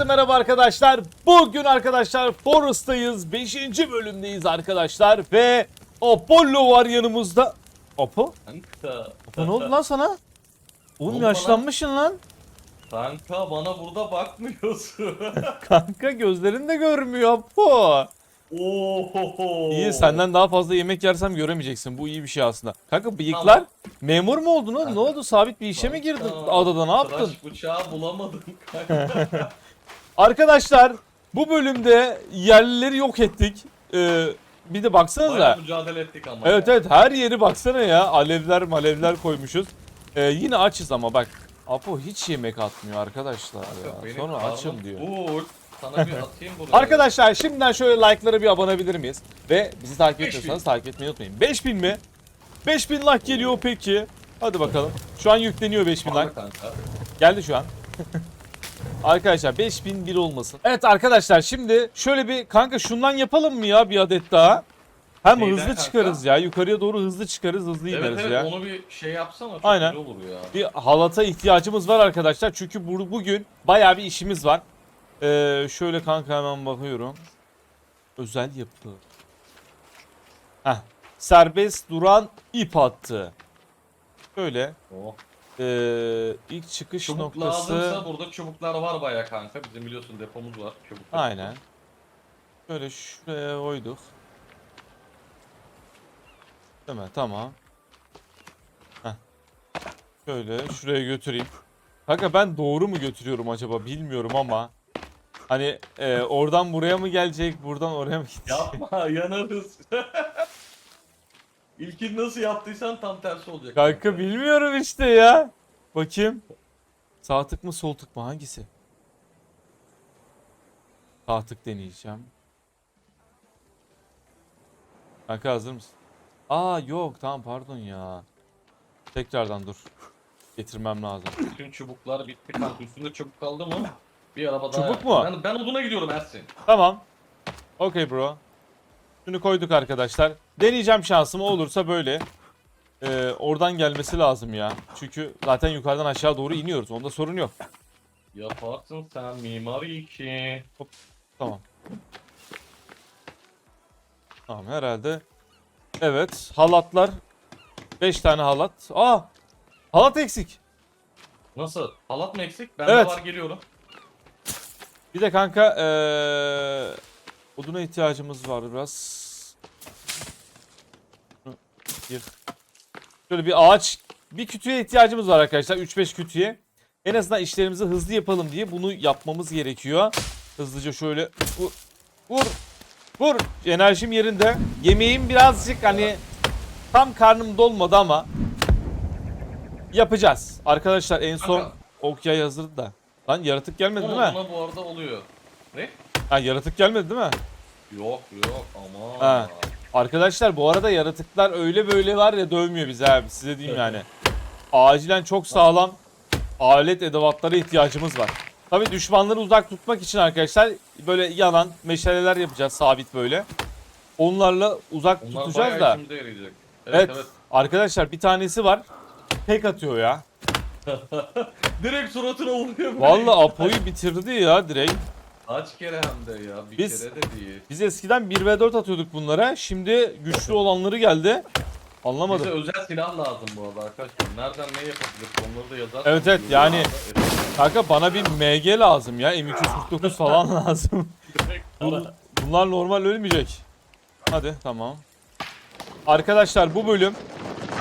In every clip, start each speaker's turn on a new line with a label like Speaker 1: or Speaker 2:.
Speaker 1: Herkese merhaba arkadaşlar. Bugün arkadaşlar Forest'tayız. 5. bölümdeyiz arkadaşlar. Ve Apollo var yanımızda. Apo?
Speaker 2: Kanka.
Speaker 1: Apo ne oldu lan sana? Oğlum
Speaker 2: oldu
Speaker 1: yaşlanmışsın lan.
Speaker 2: Kanka bana burada bakmıyorsun.
Speaker 1: Kanka gözlerin de görmüyor Apo.
Speaker 2: Oho.
Speaker 1: İyi senden daha fazla yemek yersem göremeyeceksin. Bu iyi bir şey aslında. Kanka bıyıklar memur mu oldun oğlum? Ne oldu? Sabit bir işe mi girdin
Speaker 2: Kanka,
Speaker 1: adada ne yaptın?
Speaker 2: Tıraş bıçağı bulamadım kanka.
Speaker 1: Arkadaşlar bu bölümde yerlileri yok ettik. Ee, bir de baksanıza.
Speaker 2: Bayağı mücadele ettik ama.
Speaker 1: Evet
Speaker 2: ya.
Speaker 1: evet her yeri baksana ya. Alevler malevler koymuşuz. Ee, yine açız ama bak. Apo hiç yemek atmıyor arkadaşlar
Speaker 2: Kanka,
Speaker 1: ya.
Speaker 2: benim
Speaker 1: Sonra
Speaker 2: karnım
Speaker 1: açım diyor.
Speaker 2: full. Sana bir atayım buraya.
Speaker 1: Arkadaşlar şimdiden şöyle like'lara bir abonabilir miyiz? Ve bizi takip
Speaker 2: 5000.
Speaker 1: etmiyorsanız takip etmeyi unutmayın. 5000 mi? 5000 like geliyor peki. Hadi bakalım. Şu an yükleniyor 5000 like.
Speaker 2: Kanka.
Speaker 1: Geldi şu an. arkadaşlar 5000 bir olmasın. Evet arkadaşlar şimdi şöyle bir kanka şundan yapalım mı ya bir adet daha? Hem
Speaker 2: Neyden
Speaker 1: hızlı
Speaker 2: kanka?
Speaker 1: çıkarız ya. Yukarıya doğru hızlı çıkarız, hızlı
Speaker 2: Evet
Speaker 1: ineriz
Speaker 2: evet
Speaker 1: ya.
Speaker 2: onu bir şey yapsana çok
Speaker 1: Aynen.
Speaker 2: olur ya.
Speaker 1: Bir halata ihtiyacımız var arkadaşlar. Çünkü bu, bugün bayağı bir işimiz var. Ee, şöyle kanka hemen bakıyorum. Özel yapı. Heh. Serbest duran ip hattı. Şöyle.
Speaker 2: Oh.
Speaker 1: Ee, ilk çıkış
Speaker 2: Çubuk
Speaker 1: noktası.
Speaker 2: lazımsa burada çubuklar var bayağı kanka. Bizim biliyorsun depomuz var. Çubuk.
Speaker 1: Aynen. Şöyle şuraya koyduk. Değil mi? Tamam. Heh. Şöyle şuraya götüreyim. Kanka ben doğru mu götürüyorum acaba bilmiyorum ama. Hani e, oradan buraya mı gelecek, buradan oraya mı gidecek?
Speaker 2: Yapma yanarız. İlkin nasıl yaptıysan tam tersi olacak.
Speaker 1: Kanka bilmiyorum işte ya. Bakayım. Sağ tık mı sol tık mı hangisi? Sağ tık deneyeceğim. Kanka hazır mısın? Aa yok tamam pardon ya. Tekrardan dur. Getirmem lazım.
Speaker 2: Bütün çubuklar bitti kanka. Üstünde çubuk kaldı mı? Bir araba daha.
Speaker 1: Çubuk mu?
Speaker 2: Ben, ben oduna gidiyorum Ersin.
Speaker 1: Tamam. Okey bro. Şunu koyduk arkadaşlar. Deneyeceğim şansım olursa böyle. Ee, oradan gelmesi lazım ya. Çünkü zaten yukarıdan aşağı doğru iniyoruz. Onda sorun yok.
Speaker 2: Yaparsın sen mimar iki.
Speaker 1: Tamam. Tamam herhalde. Evet halatlar. 5 tane halat. Aa! Halat eksik.
Speaker 2: Nasıl? Halat mı eksik? Bende
Speaker 1: Evet.
Speaker 2: var geliyorum.
Speaker 1: Bir de kanka ee, oduna ihtiyacımız var biraz. Bir. Şöyle bir ağaç, bir kütüğe ihtiyacımız var arkadaşlar. 3-5 kütüğe. En azından işlerimizi hızlı yapalım diye bunu yapmamız gerekiyor. Hızlıca şöyle vur, vur, vur. Enerjim yerinde. Yemeğim birazcık hani tam karnım dolmadı ama yapacağız. Arkadaşlar en son
Speaker 2: Kanka.
Speaker 1: Okyay hazırdı da. Lan yaratık gelmedi değil mi?
Speaker 2: Ona bu arada oluyor. Ne?
Speaker 1: Ha yaratık gelmedi değil mi?
Speaker 2: Yok yok aman.
Speaker 1: Ha. Arkadaşlar bu arada yaratıklar öyle böyle var ya dövmüyor bizi abi size diyeyim yani. Acilen çok sağlam alet edevatlara ihtiyacımız var. Tabi düşmanları uzak tutmak için arkadaşlar böyle yanan meşaleler yapacağız sabit böyle. Onlarla uzak
Speaker 2: Onlar
Speaker 1: tutacağız da. Evet,
Speaker 2: Evet evet.
Speaker 1: arkadaşlar bir tanesi var. Tek atıyor ya.
Speaker 2: Direkt suratına vuruyor.
Speaker 1: Vallahi Apo'yu bitirdi ya direkt.
Speaker 2: Kaç kere hem de ya. Bir
Speaker 1: Biz-
Speaker 2: kere de değil.
Speaker 1: Biz eskiden 1v4 atıyorduk bunlara. Şimdi güçlü olanları geldi. Anlamadım.
Speaker 2: Bize özel silah lazım bu arada arkadaşlar. Nereden ne yapabiliriz onları da yazar.
Speaker 1: Evet, evet, yani- Kanka bana bir MG lazım ya. M249 falan lazım. Bu- bunlar normal ölmeyecek. Hadi tamam. Arkadaşlar bu bölüm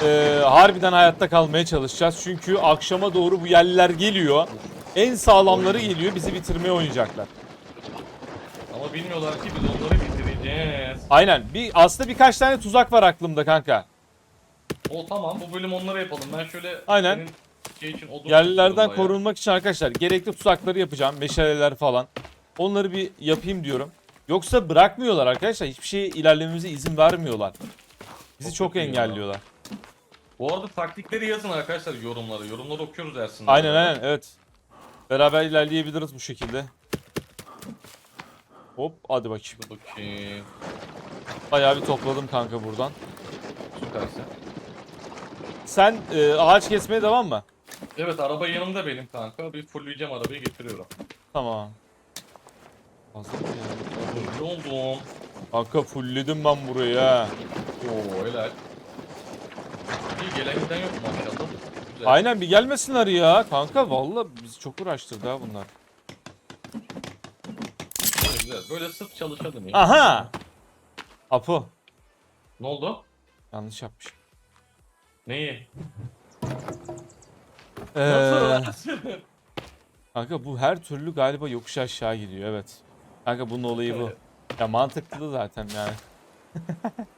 Speaker 1: e, harbiden hayatta kalmaya çalışacağız. Çünkü akşama doğru bu yerliler geliyor. En sağlamları geliyor. Bizi bitirmeye oynayacaklar.
Speaker 2: Ama bilmiyorlar ki biz onları bitireceğiz.
Speaker 1: Aynen. Bir aslında birkaç tane tuzak var aklımda kanka.
Speaker 2: O tamam bu bölüm onları yapalım. Ben şöyle
Speaker 1: Aynen.
Speaker 2: senin şey için odun
Speaker 1: Yerlilerden
Speaker 2: tutuyorum
Speaker 1: korunmak için arkadaşlar gerekli tuzakları yapacağım. Meşaleler falan. Onları bir yapayım diyorum. Yoksa bırakmıyorlar arkadaşlar. Hiçbir şeye ilerlememize izin vermiyorlar. Bizi
Speaker 2: Çok
Speaker 1: çok
Speaker 2: kötü ya.
Speaker 1: engelliyorlar.
Speaker 2: Bu arada taktikleri yazın arkadaşlar yorumlara. Yorumları okuyoruz Ersin'le.
Speaker 1: Aynen aynen evet. Beraber ilerleyebiliriz bu şekilde. Hop hadi bakayım.
Speaker 2: Bakayım.
Speaker 1: Bayağı bir topladım kanka buradan.
Speaker 2: Süpersin.
Speaker 1: Sen e, ağaç kesmeye devam mı?
Speaker 2: Evet araba yanımda benim kanka. Bir fullleyeceğim arabayı getiriyorum.
Speaker 1: Tamam. Fazla mı ya?
Speaker 2: Ne oldum?
Speaker 1: Kanka fullledim ben burayı ha.
Speaker 2: Oo helal. İyi gelen giden yok maşallah. Güzel.
Speaker 1: Aynen bir gelmesinler ya. Kanka valla bizi çok uğraştırdı ha bunlar.
Speaker 2: Güzel. Böyle sırf çalışalım ya.
Speaker 1: Aha! Apo.
Speaker 2: Ne oldu?
Speaker 1: Yanlış yapmış.
Speaker 2: Neyi?
Speaker 1: Ee,
Speaker 2: Nasıl?
Speaker 1: kanka bu her türlü galiba yokuş aşağı gidiyor evet. Kanka bunun olayı bu. Ya mantıklı zaten yani.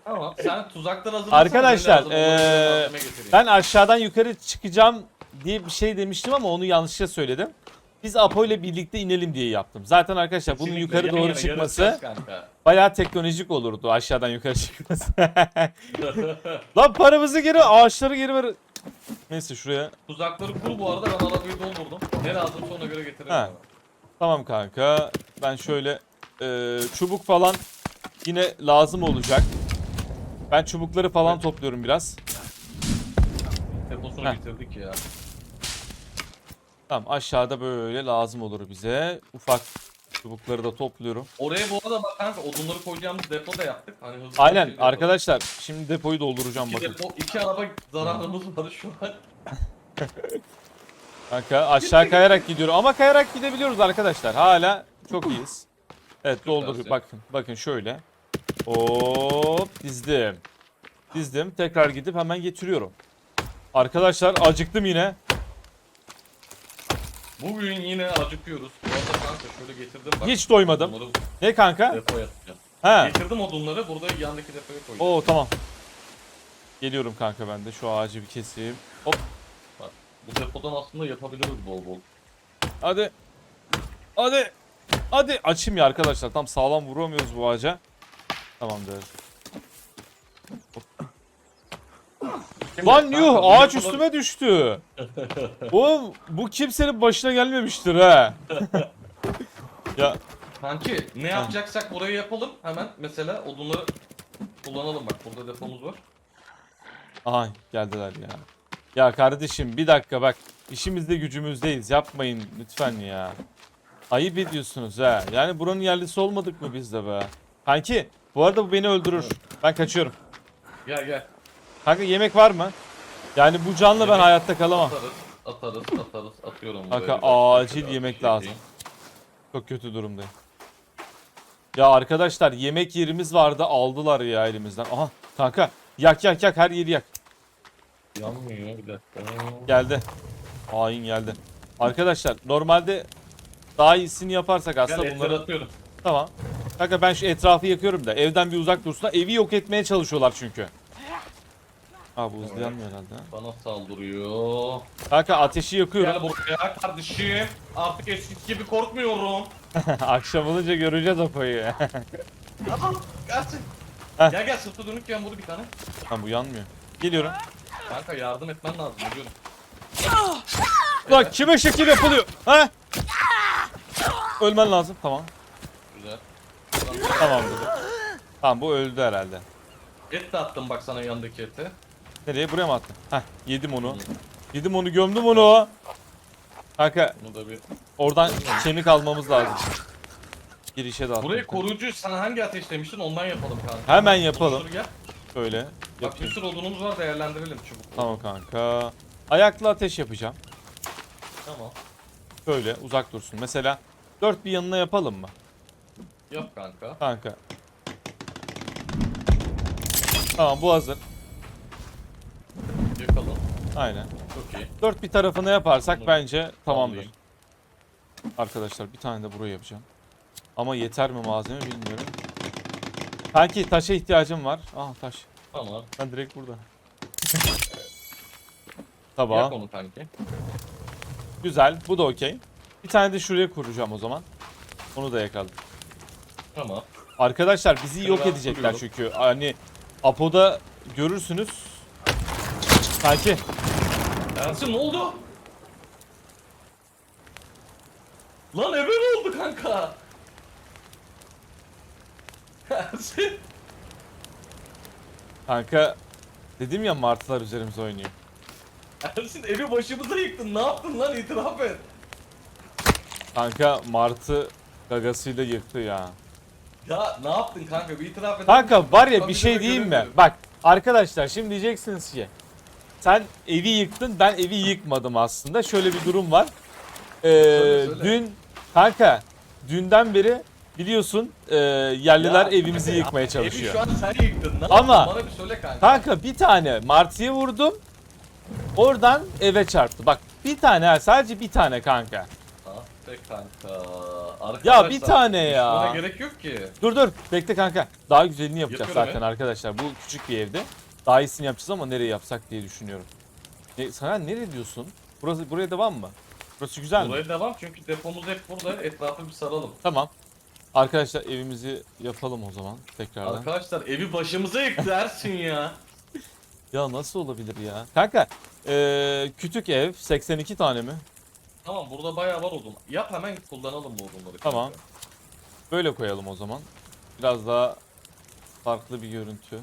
Speaker 2: Tamam sen tuzaklar hazırlasana.
Speaker 1: Arkadaşlar,
Speaker 2: ben de
Speaker 1: ee,
Speaker 2: malzeme getireyim.
Speaker 1: Ben aşağıdan yukarı çıkacağım diye bir şey demiştim ama onu yanlışlıkla söyledim. Biz Apo ile birlikte inelim diye yaptım. Zaten arkadaşlar bunun
Speaker 2: Kesinlikle
Speaker 1: yukarı
Speaker 2: yan
Speaker 1: doğru
Speaker 2: yana
Speaker 1: çıkması
Speaker 2: yarışacağız kanka.
Speaker 1: bayağı teknolojik olurdu aşağıdan yukarı çıkması. Lan paramızı geri ağaçları geri ver. Neyse şuraya.
Speaker 2: Tuzakları kur bu arada ben arabayı doldurdum. Ne lazımsa ona göre getiririm.
Speaker 1: Ha. Tamam kanka. Ben şöyle e, çubuk falan yine lazım olacak. Ben çubukları falan topluyorum biraz.
Speaker 2: Deposunu
Speaker 1: Heh.
Speaker 2: getirdik ya.
Speaker 1: Tamam aşağıda böyle lazım olur bize. Ufak çubukları da topluyorum.
Speaker 2: Oraya bu arada bak kanka odunları koyacağımız depo da yaptık. Hani hızlı bir
Speaker 1: Aynen
Speaker 2: yapalım.
Speaker 1: arkadaşlar şimdi depoyu dolduracağım
Speaker 2: İki,
Speaker 1: bakın.
Speaker 2: depo, iki araba zararımız var şu an.
Speaker 1: Kanka aşağı kayarak gidiyorum ama kayarak gidebiliyoruz arkadaşlar. Hala çok iyiyiz. Evet doldur bakın bakın şöyle. Hop dizdim. Dizdim tekrar gidip hemen getiriyorum. Arkadaşlar acıktım yine.
Speaker 2: Bugün yine acıkıyoruz. Bu arada kanka şöyle getirdim bak.
Speaker 1: Hiç doymadım. Ne kanka?
Speaker 2: depoya atacağım.
Speaker 1: He.
Speaker 2: Getirdim odunları burada yandaki depoya koyacağım.
Speaker 1: Oo tamam. Geliyorum kanka ben de şu ağacı bir keseyim. Hop
Speaker 2: Bu depodan aslında yapabiliriz bol bol.
Speaker 1: hadi. Hadi. Hadi açayım ya arkadaşlar. Tam sağlam vuramıyoruz bu ağaca. Tamamdır. Lan
Speaker 2: Şimdi
Speaker 1: yuh
Speaker 2: kanka, bu
Speaker 1: ağaç üstüme düştü. Oğlum bu kimsenin başına gelmemiştir ha. ya
Speaker 2: Kanki ne yapacaksak burayı yapalım hemen. Mesela odunları kullanalım bak burada depomuz var.
Speaker 1: aha geldiler ya. Ya kardeşim bir dakika bak işimizde gücümüzdeyiz yapmayın lütfen ya. Ayıp ediyorsunuz ha. Yani buranın yerlisi olmadık mı biz de be? Kanki bu arada bu beni öldürür. Ben kaçıyorum.
Speaker 2: Gel gel.
Speaker 1: Kanka yemek var mı? Yani bu canla ben
Speaker 2: Yemek-
Speaker 1: hayatta kalamam.
Speaker 2: Atarız, atarız, atarız, atıyorum.
Speaker 1: Kanka,
Speaker 2: buraya bir dakika,
Speaker 1: acil yemek
Speaker 2: şey
Speaker 1: lazım.
Speaker 2: yapayım.
Speaker 1: Çok kötü durumdayım. Ya arkadaşlar yemek yerimiz vardı aldılar ya elimizden. Aha kanka yak yak yak her yeri yak.
Speaker 2: Yanmıyor bir dakika.
Speaker 1: Geldi. Hain geldi. Arkadaşlar normalde daha iyisini yaparsak
Speaker 2: Gel
Speaker 1: aslında bunları...
Speaker 2: atıyorum.
Speaker 1: Tamam. Kanka ben şu etrafı yakıyorum da evden bir uzak dursunlar. Evi yok etmeye çalışıyorlar çünkü. Hızlı
Speaker 2: Evet.
Speaker 1: yanmıyor herhalde. ha.
Speaker 2: Bana saldırıyor.
Speaker 1: Kanka ateşi yakıyorum.
Speaker 2: Gel buraya kardeşim. Artık eskisi gibi korkmuyorum.
Speaker 1: Akşam olunca göreceğiz Apo'yu.
Speaker 2: Tamam, gelsin.
Speaker 1: Heh.
Speaker 2: Gel gel sırtı dönükken vur bir tane.
Speaker 1: Lan bu yanmıyor. Geliyorum.
Speaker 2: Kanka yardım etmen lazım biliyorum.
Speaker 1: Lan kime şekil yapılıyor? Ha? Ölmen lazım. Tamam.
Speaker 2: Güzel.
Speaker 1: Tamam dedi. Tamam bu öldü herhalde.
Speaker 2: Et de attım bak sana yandaki eti.
Speaker 1: Nereye? Buraya mı attın? Heh yedim onu. Yedim onu gömdüm onu. Kanka
Speaker 2: Bunu da bir...
Speaker 1: oradan kemik almamız lazım. Girişe de.
Speaker 2: Burayı koruyucu sen hangi ateş demiştin ondan yapalım kanka.
Speaker 1: Hemen yapalım.
Speaker 2: Dur gel.
Speaker 1: Böyle.
Speaker 2: Bak bir
Speaker 1: Yapayım.
Speaker 2: sürü odunumuz var değerlendirelim çubuk.
Speaker 1: Tamam kanka. Ayaklı ateş yapacağım.
Speaker 2: Tamam.
Speaker 1: Böyle uzak dursun. Mesela dört bir yanına yapalım mı?
Speaker 2: Yap kanka.
Speaker 1: Kanka. Tamam bu hazır. Aynen.
Speaker 2: Çok iyi.
Speaker 1: Dört bir tarafını yaparsak
Speaker 2: Bunu
Speaker 1: bence tamamdır.
Speaker 2: sallayayım.
Speaker 1: Arkadaşlar bir tane de buraya yapacağım. Ama yeter mi malzeme bilmiyorum. Kanki taşa ihtiyacım var. Aha taş.
Speaker 2: Tamam.
Speaker 1: Ben direkt burada.
Speaker 2: Yak
Speaker 1: Tamam.
Speaker 2: onu kanki.
Speaker 1: Güzel. Bu da okey. Bir tane de şuraya kuracağım o zaman. Onu da yakalım.
Speaker 2: Tamam.
Speaker 1: Arkadaşlar bizi yok
Speaker 2: Şöyle
Speaker 1: edecekler
Speaker 2: kuruyorum.
Speaker 1: çünkü. Hani Apo'da görürsünüz. Kanki.
Speaker 2: Ersin ne oldu? Lan eve ne oldu kanka? Ersin.
Speaker 1: Kanka. Dedim ya martılar üzerimize oynuyor.
Speaker 2: Ersin evi başımıza yıktın. Ne yaptın lan itiraf et.
Speaker 1: Kanka martı Gagasıyla yıktı ya.
Speaker 2: Ya ne yaptın kanka bir itiraf eder
Speaker 1: Kanka var ya bir şey diyeyim mi? Bak arkadaşlar şimdi diyeceksiniz ki sen evi yıktın ben evi yıkmadım aslında. Şöyle bir durum var. Ee,
Speaker 2: söyle.
Speaker 1: Dün kanka dünden beri biliyorsun e, yerliler
Speaker 2: Ya,
Speaker 1: evimizi
Speaker 2: ya,
Speaker 1: yıkmaya
Speaker 2: Evi
Speaker 1: çalışıyor.
Speaker 2: şu an sen yıktın. Ne
Speaker 1: Ama-?
Speaker 2: Bana bir söyle kanka.
Speaker 1: Kanka bir tane martıya vurdum. Oradan eve çarptı. Bak bir tane sadece bir tane kanka.
Speaker 2: Ah be kanka. Arkadaşlar,
Speaker 1: Ya bir tane ya.
Speaker 2: Buna gerek yok ki.
Speaker 1: Dur dur bekle kanka. Daha güzelini yapacağız
Speaker 2: Yapıyorum
Speaker 1: zaten arkadaşlar. Bu küçük bir evde. Daha iyisini yapacağız ama nereye yapsak diye düşünüyorum. Ne, sana nereye diyorsun? Burası buraya devam mı? Burası güzel mi?
Speaker 2: Buraya devam çünkü depomuz hep burada. Etrafı bir saralım.
Speaker 1: Tamam. Arkadaşlar evimizi yapalım o zaman tekrardan.
Speaker 2: Arkadaşlar evi başımıza yıktı Ersin ya.
Speaker 1: Ya nasıl olabilir ya? Kanka eee kütük ev 82 tane mi?
Speaker 2: Tamam burada bayağı var odun. Yap hemen kullanalım bu odunları.
Speaker 1: Tamam. Böyle koyalım o zaman. Biraz daha farklı bir görüntü.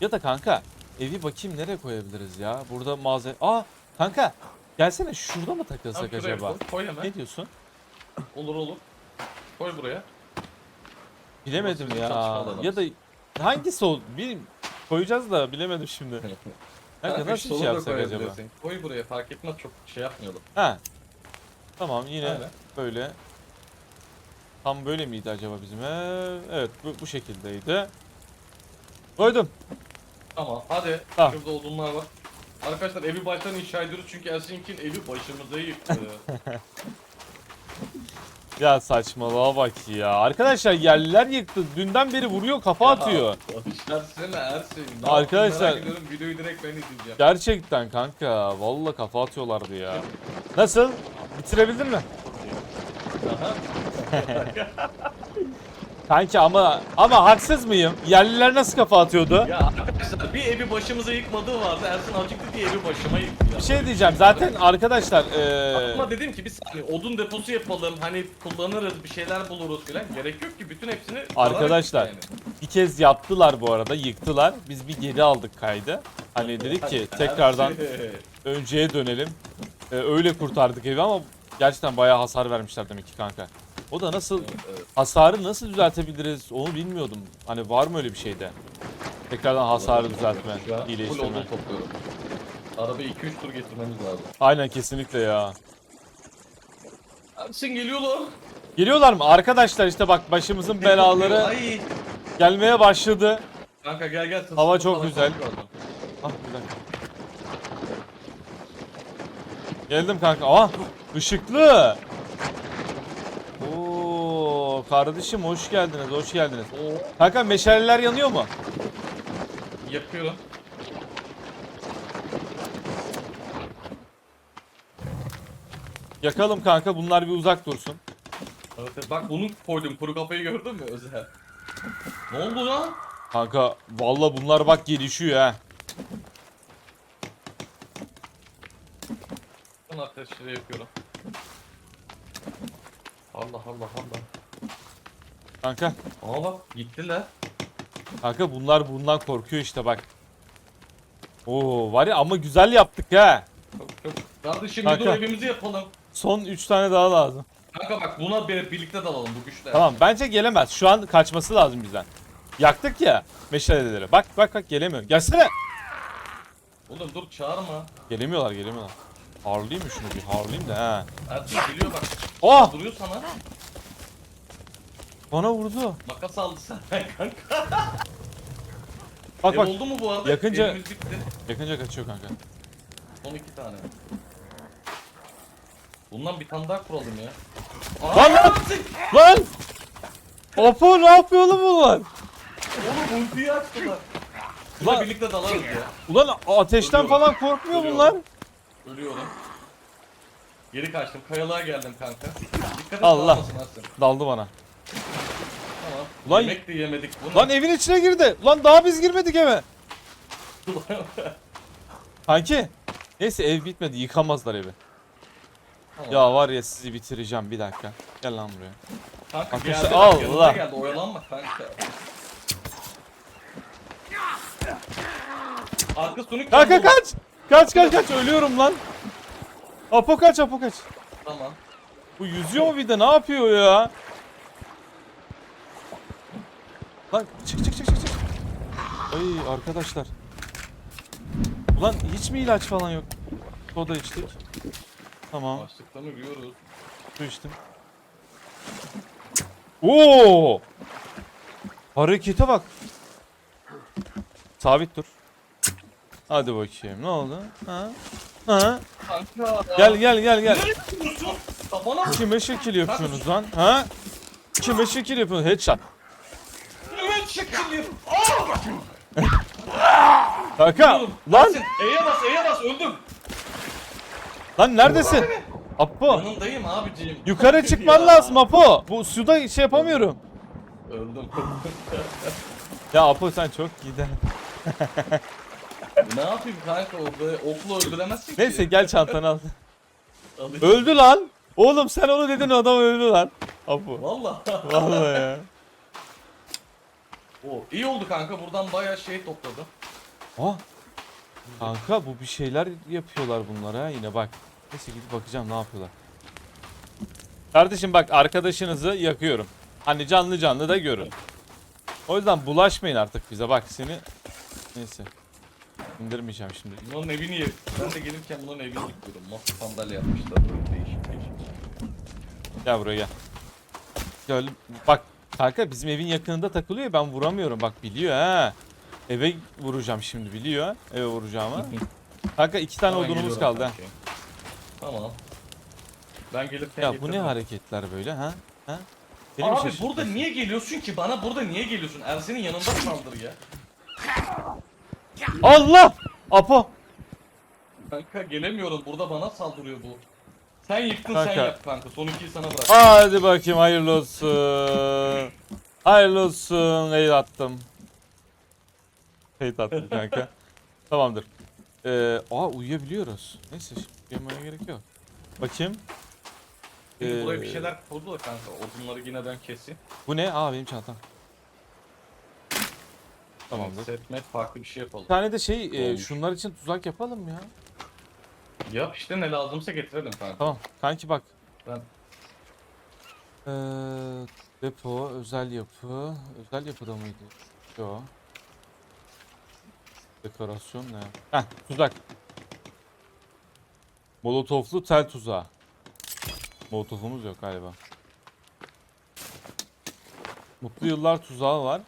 Speaker 1: Ya da kanka evi bakayım nereye koyabiliriz ya? Burada malzeme... Aa kanka gelsene şurada mı
Speaker 2: Tamam,
Speaker 1: takılsak
Speaker 2: şuraya
Speaker 1: acaba?
Speaker 2: Koy, koy hemen.
Speaker 1: Ne diyorsun?
Speaker 2: Olur olur. Koy buraya.
Speaker 1: Bilemedim ya. Ya da hangisi ol? Bilmiyorum. Koyacağız da bilemedim şimdi. Kanka
Speaker 2: Kanka,
Speaker 1: nasıl şey
Speaker 2: da
Speaker 1: yapsak acaba?
Speaker 2: koyabilirsin. Koy buraya fark etmez çok şey yapmayalım.
Speaker 1: Ha. Tamam yine
Speaker 2: Aynen.
Speaker 1: böyle. Tam böyle miydi acaba bizim ev? Evet bu, bu şekildeydi. Koydum.
Speaker 2: Tamam hadi.
Speaker 1: Tamam.
Speaker 2: Şurada odunlar var. Arkadaşlar evi baştan inşa ediyoruz çünkü Ersin'in evi başımıza yıktı.
Speaker 1: Ya saçmalığa bak ya. Arkadaşlar yerliler yıktı. Dünden beri vuruyor kafa atıyor.
Speaker 2: Başlarsana Ersin. Ne
Speaker 1: Arkadaşlar-
Speaker 2: yaptın? Merak ediyorum videoyu direkt ben izleyeceğim.
Speaker 1: Gerçekten kanka. Vallahi kafa atıyorlardı ya. Nasıl? Bitirebildin mi?
Speaker 2: Aha.
Speaker 1: Kanka ama ama haksız mıyım? Yerliler nasıl kafa atıyordu?
Speaker 2: Ya arkadaşlar bir evi başımıza yıkmadığı vardı. Ersin acıktı diye evi başıma yıktı ya.
Speaker 1: Bir şey diyeceğim. Zaten arkadaşlar eee
Speaker 2: Ama dedim ki bir saniye odun deposu yapalım hani kullanırız bir şeyler buluruz filan gerek yok ki bütün hepsini
Speaker 1: Arkadaşlar,
Speaker 2: ettik
Speaker 1: bir kez yaptılar bu arada. Yıktılar. Biz bir geri aldık kaydı. Hani dedik ki
Speaker 2: yani.
Speaker 1: tekrardan önceye dönelim. Ee, öyle kurtardık evi ama gerçekten bayağı hasar vermişler demek ki kanka. O da nasıl hasarı nasıl düzeltebiliriz onu bilmiyordum. Hani var mı öyle bir şeyde? Tekrardan hasarı düzeltme,
Speaker 2: Şu an full
Speaker 1: iyileştirme.
Speaker 2: odun topluyorum. Arabayı 2-3 tur getirmemiz lazım.
Speaker 1: Aynen kesinlikle ya.
Speaker 2: Ersin geliyorlar.
Speaker 1: Geliyorlar mı? Arkadaşlar işte bak başımızın belaları
Speaker 2: Ay.
Speaker 1: gelmeye başladı.
Speaker 2: Kanka gel gel.
Speaker 1: Hava
Speaker 2: tılsım
Speaker 1: çok
Speaker 2: falan
Speaker 1: güzel.
Speaker 2: adam.
Speaker 1: Ah bir dakika. Geldim kanka. Aa ışıklı. Kardeşim hoş geldiniz. Hoş geldiniz.
Speaker 2: Oo,
Speaker 1: Kanka meşaleler yanıyor mu?
Speaker 2: yapıyorum.
Speaker 1: Yakalım kanka. Bunlar bir uzak dursun.
Speaker 2: Evet, bak bunu koydum kuru kafayı gördün mü Özel? ne oldu lan?
Speaker 1: Kanka valla bunlar bak gelişiyor ha.
Speaker 2: Ben ateşleri yapıyorum. Allah Allah Allah.
Speaker 1: Kanka.
Speaker 2: Aa bak gittiler.
Speaker 1: Kanka bunlar bundan korkuyor işte bak. Oo var ya ama güzel yaptık ha.
Speaker 2: Çok. Kardeşim
Speaker 1: Kanka.
Speaker 2: dur evimizi yapalım.
Speaker 1: Son 3 tane daha lazım.
Speaker 2: Kanka bak buna bir- birlikte dalalım bu güçler.
Speaker 1: Tamam bence gelemez. Şu an kaçması lazım bizden. Yaktık ya meşaleleri. Bak bak bak gelemiyor. Gelsene.
Speaker 2: Oğlum dur çağırma.
Speaker 1: Gelemiyorlar gelemiyorlar. Harlayayım mı şunu bir harlayayım da ha.
Speaker 2: Ertuğrul geliyor bak.
Speaker 1: Oh
Speaker 2: Duruyor sana.
Speaker 1: Bana vurdu.
Speaker 2: Makas aldı sen kanka.
Speaker 1: Bak
Speaker 2: Ev
Speaker 1: bak
Speaker 2: oldu mu bu arada?
Speaker 1: Yakınca-
Speaker 2: bitti.
Speaker 1: yakınca kaçıyor kanka.
Speaker 2: Son iki tane. Bundan bir tane daha kuralım ya. Aa,
Speaker 1: Lan lan! Lan! Apo ne yapıyor oğlum bunlar?
Speaker 2: Oğlum ultiyi açtılar.
Speaker 1: Lan-
Speaker 2: Buna birlikte dalarız ya.
Speaker 1: Ulan ateşten
Speaker 2: Ölüyorum.
Speaker 1: falan korkmuyor
Speaker 2: Ölüyorum.
Speaker 1: bunlar.
Speaker 2: Ölüyorum. Geri kaçtım. Kayalığa geldim kanka. Dikkat et
Speaker 1: Allah.
Speaker 2: dağılmasın Ersin.
Speaker 1: Daldı bana. Ulan-
Speaker 2: Yemek de yemedik. Bunu...
Speaker 1: Lan evin içine girdi. Lan daha biz girmedik eve. Kanki. Neyse ev bitmedi yıkamazlar evi.
Speaker 2: Tamam.
Speaker 1: Ya var ya sizi bitireceğim bir dakika. Gel lan buraya.
Speaker 2: kanka
Speaker 1: Arkadaşlar,
Speaker 2: geldi.
Speaker 1: Allah.
Speaker 2: bak, yanımıza geldi. Oyalanma kanka. Arka sönük
Speaker 1: Kanka kaç. Kaç kaç kaç ölüyorum lan. Apo kaç Apo kaç.
Speaker 2: Tamam.
Speaker 1: Bu yüzüyor mu bir de ne yapıyor ya? Lan çık çık çık çık çık. Ay arkadaşlar. Ulan hiç mi ilaç falan yok? Soda içtik. Tamam.
Speaker 2: Açlıktan ölüyoruz.
Speaker 1: Su içtim. Oo! Harekete bak. Sabit dur. Hadi bakayım. Ne oldu? Ha? Ha?
Speaker 2: Kanka.
Speaker 1: Gel gel gel gel.
Speaker 2: Nereye?
Speaker 1: Kime şekil yapıyorsunuz lan? Ha? Kime şekil yapıyorsunuz? Headshot.
Speaker 2: Şekilli. Aa!
Speaker 1: Kanka
Speaker 2: Oğlum,
Speaker 1: lan
Speaker 2: E'ye bas E'ye bas öldüm.
Speaker 1: lan neredesin? Apo
Speaker 2: Yanındayım abiciğim.
Speaker 1: yukarı çıkman
Speaker 2: Ya.
Speaker 1: lazım Apo. Bu suda şey yapamıyorum.
Speaker 2: Öldüm.
Speaker 1: Ya Apo sen çok giden.
Speaker 2: ne yapayım kanka orada okla öldüremezsin ki.
Speaker 1: Neyse gel çantanı al.
Speaker 2: Alayım.
Speaker 1: Öldü lan. Oğlum sen onu dedin adam öldü lan. Apo.
Speaker 2: Valla.
Speaker 1: Vallahi ya.
Speaker 2: O iyi oldu kanka buradan bayağı şey topladı.
Speaker 1: Aa. Kanka bu bir şeyler yapıyorlar bunlara ha yine bak. Neyse gidip bakacağım ne yapıyorlar. Kardeşim bak arkadaşınızı yakıyorum. Hani canlı canlı da görün. O yüzden bulaşmayın artık bize bak seni. Neyse. İndirmeyeceğim şimdi.
Speaker 2: Bunun evini yer. Ben de gelirken bunun evini yıkıyordum. Masa sandalye yapmışlar böyle değişik değişik.
Speaker 1: Gel buraya gel. Gel bak kanka bizim evin yakınında takılıyor ben vuramıyorum bak biliyor ha. Eve vuracağım şimdi biliyor eve vuracağımı. Kanka iki tane
Speaker 2: Hemen
Speaker 1: odunumuz
Speaker 2: geliyorum
Speaker 1: kaldı ha.
Speaker 2: kanki. Tamam. Ben gelirken
Speaker 1: Ya bu ne hareketler böyle ha? Ha? Beni mi
Speaker 2: Abi burada niye geliyorsun ki? Bana burada niye geliyorsun? Ersin'in yanında saldır ya.
Speaker 1: Allah! Apo!
Speaker 2: Kanka gelemiyorum. Burada bana saldırıyor bu. Sen yıktın
Speaker 1: Kanka.
Speaker 2: sen yap kanka. Son ikiyi sana bırak.
Speaker 1: Hadi bakayım hayırlı olsun. hayırlı olsun. Kayıt attım. Kayıt attım kanka. Tamamdır. Ee, aa uyuyabiliyoruz. Neyse şimdi uyumaya gerek yok. Bakayım.
Speaker 2: Şimdi buraya
Speaker 1: Ee,
Speaker 2: bir şeyler kurdu da kanka. Odunları yine ben keseyim.
Speaker 1: Bu ne? Aa benim çantam. Tamamdır.
Speaker 2: Setmet farklı bir şey yapalım.
Speaker 1: Bir tane de şey e,
Speaker 2: Olmuş.
Speaker 1: şunlar için tuzak yapalım ya.
Speaker 2: Yap işte ne lazımsa getirelim kanka.
Speaker 1: Tamam. Kanki bak.
Speaker 2: Ben
Speaker 1: Ee, depo, özel yapı. Özel yapıda mıydı? Yo. Dekorasyon ne? Heh, tuzak. Molotoflu tel tuzağı. Molotofumuz yok galiba. Mutlu yıllar tuzağı var.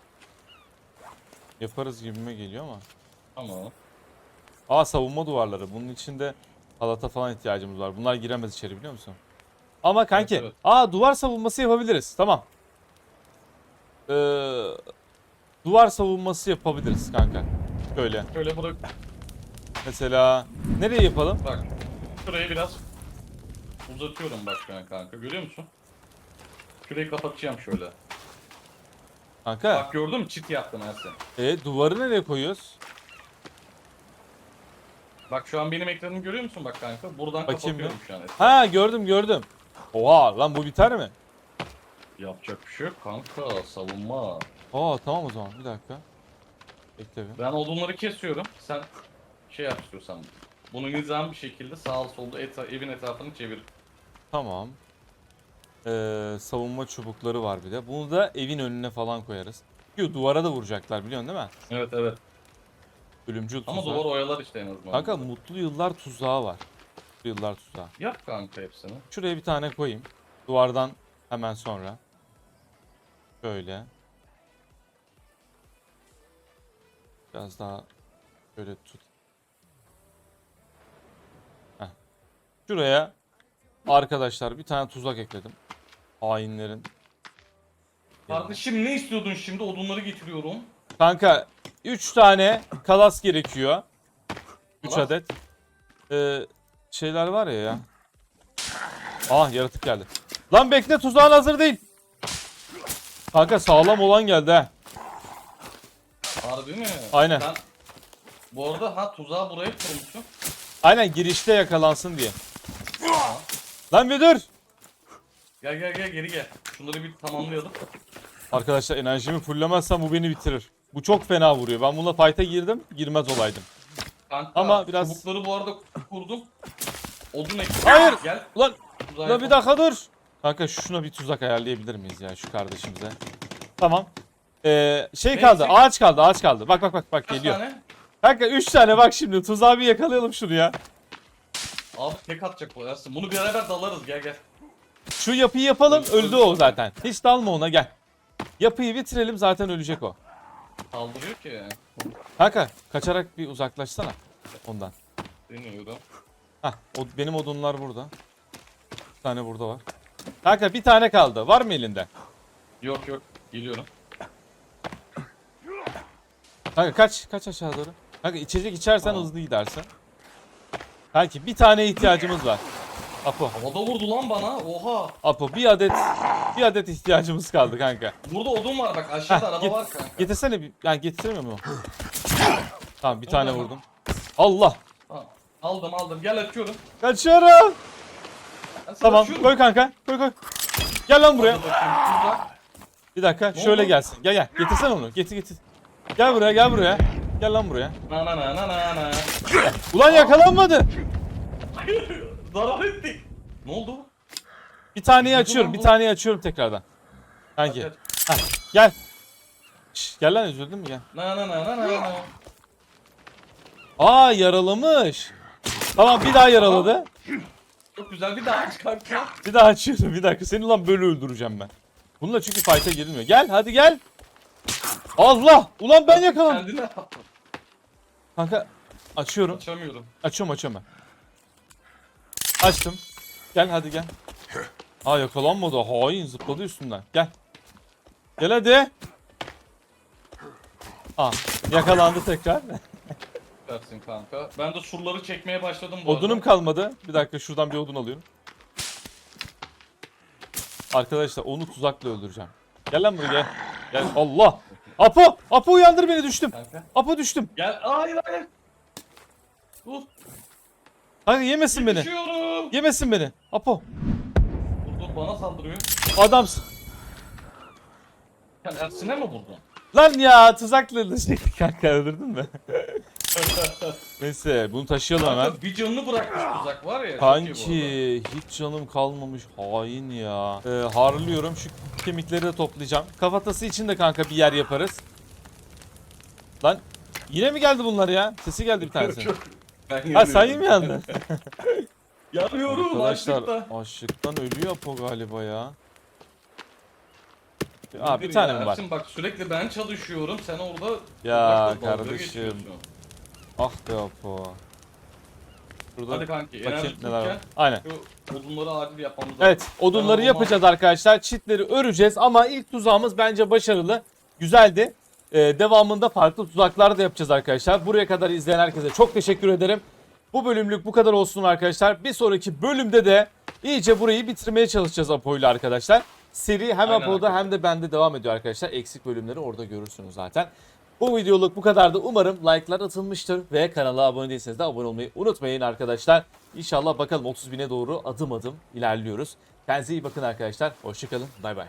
Speaker 1: Yaparız gibime geliyor ama.
Speaker 2: tamam.
Speaker 1: Aa savunma duvarları. Bunun içinde halata falan ihtiyacımız var. Bunlar giremez içeri biliyor musun? Ama kanki.
Speaker 2: Evet, evet.
Speaker 1: Aa duvar savunması yapabiliriz. Tamam. Ee, duvar savunması yapabiliriz kanka. Şöyle.
Speaker 2: Şöyle bırak.
Speaker 1: Mesela nereye yapalım?
Speaker 2: Bak. Şurayı biraz uzatıyorum bak şu an kanka. Görüyor musun? Şurayı kapatacağım şöyle.
Speaker 1: Kanka.
Speaker 2: Bak gördün mü? Çit yaptım Ersin.
Speaker 1: E duvarı nereye koyuyoruz?
Speaker 2: Bak şu an benim ekranımı görüyor musun bak kanka? Buradan
Speaker 1: Bakayım
Speaker 2: kapatıyorum
Speaker 1: bir.
Speaker 2: şu an.
Speaker 1: Ha gördüm gördüm. Oha lan bu biter mi?
Speaker 2: Yapacak bir şey yok kanka. Savunma.
Speaker 1: Aa tamam o zaman bir dakika. Bekle bir.
Speaker 2: Ben odunları kesiyorum. Sen şey yap istiyorsan. Bunu nizam bir şekilde sağ solda eta evin etrafını çevir.
Speaker 1: Tamam. Ee, savunma çubukları var bir de. Bunu da evin önüne falan koyarız. Yo duvara da vuracaklar biliyorsun değil mi?
Speaker 2: Evet evet.
Speaker 1: Ölümcül
Speaker 2: Ama duvar oyalar işte en azından.
Speaker 1: Kanka mutlu yıllar tuzağı var. Mutlu yıllar tuzağı.
Speaker 2: Yap kanka hepsini.
Speaker 1: Şuraya bir tane koyayım. Duvardan hemen sonra. Şöyle. Biraz daha şöyle tut. Heh. Şuraya arkadaşlar bir tane tuzak ekledim. Hainlerin.
Speaker 2: Kardeşim ne istiyordun şimdi? Odunları getiriyorum.
Speaker 1: Kanka 3 tane kalas gerekiyor. 3
Speaker 2: Kalas?
Speaker 1: adet. Ee, şeyler var ya ya. Ah yaratık geldi. Lan bekle tuzağın hazır değil. Kanka sağlam olan geldi ha.
Speaker 2: Harbi mi?
Speaker 1: Aynen.
Speaker 2: Sen bu arada ha tuzağı buraya kurmuşsun.
Speaker 1: Aynen girişte yakalansın diye. Lan bir dur.
Speaker 2: Gel gel gel geri gel. Şunları bir tamamlayalım.
Speaker 1: Arkadaşlar enerjimi fullemezsem bu beni bitirir. Bu çok fena vuruyor. Ben bununla fight'a girdim. Girmez olaydım.
Speaker 2: Kanka
Speaker 1: Ama biraz-
Speaker 2: çubukları bu arada kurdum. Odun ekledim.
Speaker 1: Hayır!
Speaker 2: Gel.
Speaker 1: Ulan, ulan bir dakika dur. Kanka şuna bir tuzak ayarlayabilir miyiz ya şu kardeşimize? Tamam. Ee, şey
Speaker 2: Ne
Speaker 1: kaldı.
Speaker 2: eksik?
Speaker 1: Ağaç kaldı. Ağaç kaldı. Bak bak bak bak geliyor.
Speaker 2: tane?
Speaker 1: Kanka 3 tane bak şimdi. Tuzağı bir yakalayalım şunu ya.
Speaker 2: Abi tek atacak bu Ersin. Bunu beraber dalarız gel gel.
Speaker 1: Şu yapıyı yapalım.
Speaker 2: Öldü.
Speaker 1: o zaten. Hiç dalma ona gel. Yapıyı bitirelim zaten ölecek o.
Speaker 2: Saldırıyor ki.
Speaker 1: Kanka kaçarak bir uzaklaşsana ondan.
Speaker 2: Deniyorum.
Speaker 1: Hah o, benim odunlar burada. Bir tane burada var. Kanka bir tane kaldı. Var mı elinde?
Speaker 2: Yok yok. Geliyorum.
Speaker 1: Kanka kaç kaç aşağı doğru. Kanka içecek içersen hızlı gidersin. Kanki bir tane ihtiyacımız var. Apo.
Speaker 2: Havada vurdu lan bana. Oha.
Speaker 1: Apo bir adet bir adet ihtiyacımız kaldı kanka.
Speaker 2: Burada odun var bak aşağıda
Speaker 1: Heh,
Speaker 2: araba
Speaker 1: git-
Speaker 2: var kanka.
Speaker 1: Getirsene bir yani getiremiyor mu? Tamam bir tane vurdum. Allah.
Speaker 2: Ha, aldım aldım gel açıyorum.
Speaker 1: Kaçıyorum.
Speaker 2: Ben
Speaker 1: Tamam
Speaker 2: açıyorum.
Speaker 1: koy kanka. Koy koy. Gel lan buraya.
Speaker 2: Hadi bakayım, şurada.
Speaker 1: Bir dakika
Speaker 2: Ne
Speaker 1: şöyle
Speaker 2: oldu?
Speaker 1: gelsin. Gel gel. Getirsen onu. Getir getir. Gel buraya gel buraya. Gel lan buraya.
Speaker 2: Na na na na na na.
Speaker 1: Ulan yakalanmadı.
Speaker 2: Zarar ettik. Ne oldu?
Speaker 1: Bir taneyi
Speaker 2: Vurdu
Speaker 1: açıyorum. Bir taneyi açıyorum tekrardan. Kanki. Gel. Şş, gel lan üzüldün mü gel.
Speaker 2: Na na na na na na.
Speaker 1: Aa yaralamış. Tamam bir daha yaraladı.
Speaker 2: Çok güzel bir daha aç kanka.
Speaker 1: Bir daha açıyorum bir dakika. Seni lan böyle öldüreceğim ben. Bununla çünkü fight'a girilmiyor. Gel hadi gel. Allah! Ulan ben yakalandım.
Speaker 2: Kendine.
Speaker 1: Kanka açıyorum.
Speaker 2: Açamıyorum.
Speaker 1: Açıyorum açıyorum ben. Açtım. Gel hadi gel. Aa yakalanmadı. Hain zıpladı üstünden. Gel. Gel hadi. Aa yakalandı tekrar.
Speaker 2: Versin kanka. Ben de surları çekmeye başladım bu
Speaker 1: Odunum
Speaker 2: arada.
Speaker 1: kalmadı. Bir dakika şuradan bir odun alıyorum. Arkadaşlar onu tuzakla öldüreceğim. Gel lan buraya. Gel Allah. Apo! Apo uyandır beni düştüm.
Speaker 2: Kanka.
Speaker 1: Apo düştüm.
Speaker 2: Gel. Hayır hayır. Dur.
Speaker 1: Kanka yemesin beni.
Speaker 2: Düşüyorum.
Speaker 1: Yemesin beni. Apo.
Speaker 2: Dur dur bana saldırıyor.
Speaker 1: Adamsın.
Speaker 2: Sen Ersin'e mi vurdun?
Speaker 1: Lan ya tuzakla öldürecektik kanka öldürdün mü? Neyse bunu taşıyalım hemen.
Speaker 2: Bir canını bırakmış tuzak var ya.
Speaker 1: Kanki hiç canım kalmamış hain ya. Ee, harlıyorum şu kemikleri de toplayacağım. Kafatası için de kanka bir yer yaparız. Lan yine mi geldi bunlar ya? Sesi geldi bir tanesi.
Speaker 2: Ben
Speaker 1: ha sen mi yandın?
Speaker 2: Yanıyorum
Speaker 1: Arkadaşlar
Speaker 2: açlıkta.
Speaker 1: açlıktan ölüyor Apo galiba ya. Aa bir tane mi var?
Speaker 2: Ersin bak sürekli ben çalışıyorum sen orada
Speaker 1: Ya
Speaker 2: dalga
Speaker 1: kardeşim.
Speaker 2: geçiyorsun.
Speaker 1: Ah be Apo. Şurada
Speaker 2: Hadi kanki
Speaker 1: bakayım
Speaker 2: enerji
Speaker 1: neler var.
Speaker 2: tutken
Speaker 1: Aynen.
Speaker 2: şu odunları acil yapmamız lazım.
Speaker 1: Evet odunları yapacağız arkadaşlar. Çitleri öreceğiz ama ilk tuzağımız bence başarılı. Güzeldi. Ee, devamında farklı tuzaklar da yapacağız arkadaşlar. Buraya kadar izleyen herkese çok teşekkür ederim. Bu bölümlük bu kadar olsun arkadaşlar. Bir sonraki bölümde de iyice burayı bitirmeye çalışacağız Apo ile arkadaşlar. Seri hem
Speaker 2: Aynen
Speaker 1: Apo'da hem de bende devam ediyor arkadaşlar. Eksik bölümleri orada görürsünüz zaten. Bu videoluk bu kadardı. Umarım like'lar atılmıştır ve kanala abone değilseniz de abone olmayı unutmayın arkadaşlar. İnşallah bakalım 30 bine doğru adım adım ilerliyoruz. Kendinize iyi bakın arkadaşlar. Hoşçakalın. Bay bay.